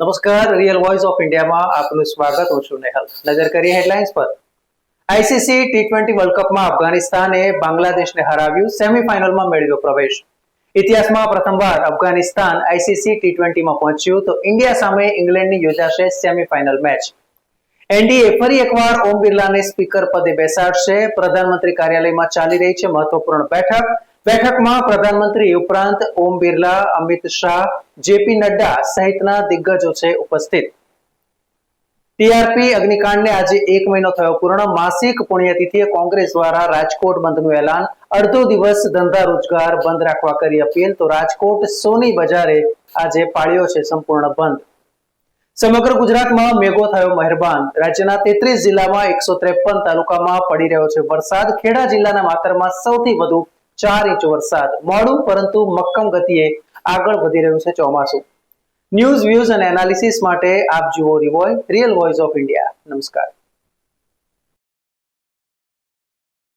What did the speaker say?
નમસ્કાર real voice of ઇન્ડિયામાં આપનું સ્વાગત. હું છું નેહલ. નજર કરીએ હેડલાઇન્સ પર. આઈસીસી ટી ટ્વેન્ટી વર્લ્ડ કપમાં અફઘાનિસ્તાને બાંગ્લાદેશને હરાવ્યું. સેમીફાઇનલમાં મેળવ્યો પ્રવેશ. ઇતિહાસમાં પ્રથમવાર અફઘાનિસ્તાન આઈસીસી ટી ટ્વેન્ટીમાં પહોંચ્યું. તો ઇન્ડિયા સામે ઇંગ્લેન્ડની યોજાશે સેમીફાઇનલ મેચ એનડીએ ફરી એકવાર ઓમ બિરલાને સ્પીકર પદે બેસાડશે. પ્રધાનમંત્રી કાર્યાલયમાં ચાલી રહી છે મહત્વપૂર્ણ બેઠક. બેઠકમાં પ્રધાનમંત્રી ઉપરાંત ઓમ બિરલા, અમિત શાહ, જેપી નડ્ડા સહિતના દિગ્ગજો છે ઉપસ્થિત. ટીઆરપી અગ્નિકાંડને આજે એક મહિનો થયો પૂર્ણ. માસિક પુણ્યતિથિએ કોંગ્રેસ દ્વારા રાજકોટ બંધનું એલાન. અડધો દિવસ ધંધા રોજગાર બંધ રાખવા કરી અપીલ. તો રાજકોટ સોની બજારે આજે પાળ્યો છે સંપૂર્ણ બંધ. સમગ્ર ગુજરાતમાં મેઘો થયો મહેરબાન. રાજ્યના તેત્રીસ જિલ્લામાં એકસો ત્રેપન તાલુકામાં પડી રહ્યો છે વરસાદ. ખેડા જિલ્લાના માતરમાં સૌથી વધુ ચાર ઇંચ વરસાદ. મોડું, પરંતુ મક્કમ ગતિએ આગળ વધી રહ્યું છે ચોમાસું. ન્યૂઝ, વ્યૂઝ અને એનાલિસિસ માટે આપ જુઓ Revoi, real voice of India. નમસ્કાર.